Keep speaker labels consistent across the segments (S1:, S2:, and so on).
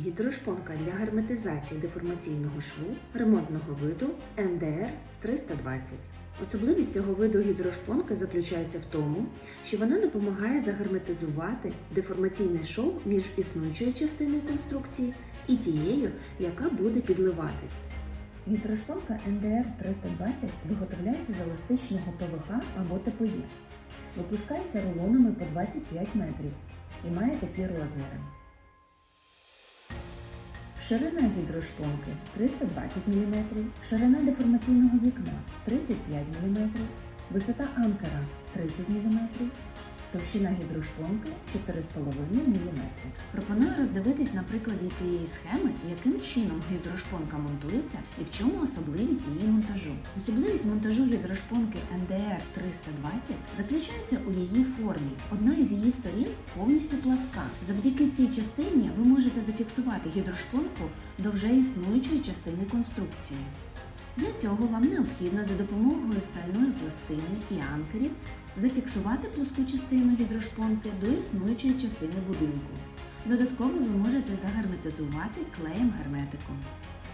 S1: Гідрошпонка для герметизації деформаційного шву ремонтного виду НДР 320. Особливість цього виду гідрошпонки заключається в тому, що вона допомагає загерметизувати деформаційний шов між існуючою частиною конструкції і тією, яка буде підливатись. Гідрошпонка НДР 320 виготовляється з еластичного ПВХ або ТПЄ. Випускається рулонами по 25 метрів і має такі розміри. Ширина гідрошпонки 320 мм, ширина деформаційного вікна 35 мм, висота анкера 30 мм, товщина гідрошпонки 4,5 мм. Пропоную роздивитись на прикладі цієї схеми, яким чином гідрошпонка монтується і в чому особливість її монтажу. Особливість монтажу гідрошпонки NDR 320 заключається у її формі. Одна із її сторін повністю пласка. Завдяки цій частині ви можете зафіксувати гідрошпонку до вже існуючої частини конструкції. Для цього вам необхідно за допомогою стальної пластини і анкерів зафіксувати плоску частину гідрошпонки до існуючої частини будинку. Додатково ви можете загерметизувати клеєм герметиком.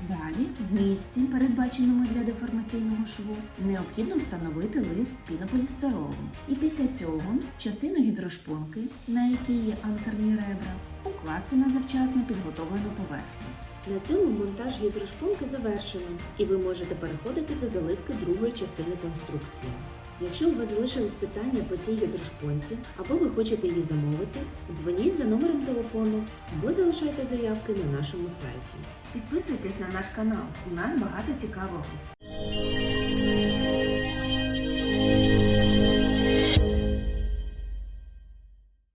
S1: Далі, в місці, передбаченому для деформаційного шву, необхідно встановити лист пінополістиролу. І після цього частину гідрошпонки, на якій є анкерні ребра, укласти на завчасно підготовлену поверхню. На цьому монтаж гідрошпонки завершено, і ви можете переходити до заливки другої частини конструкції. Якщо у вас залишились питання по цій гідрошпонці, або ви хочете її замовити, дзвоніть за номером телефону або залишайте заявки на нашому сайті. Підписуйтесь на наш канал, у нас багато цікавого.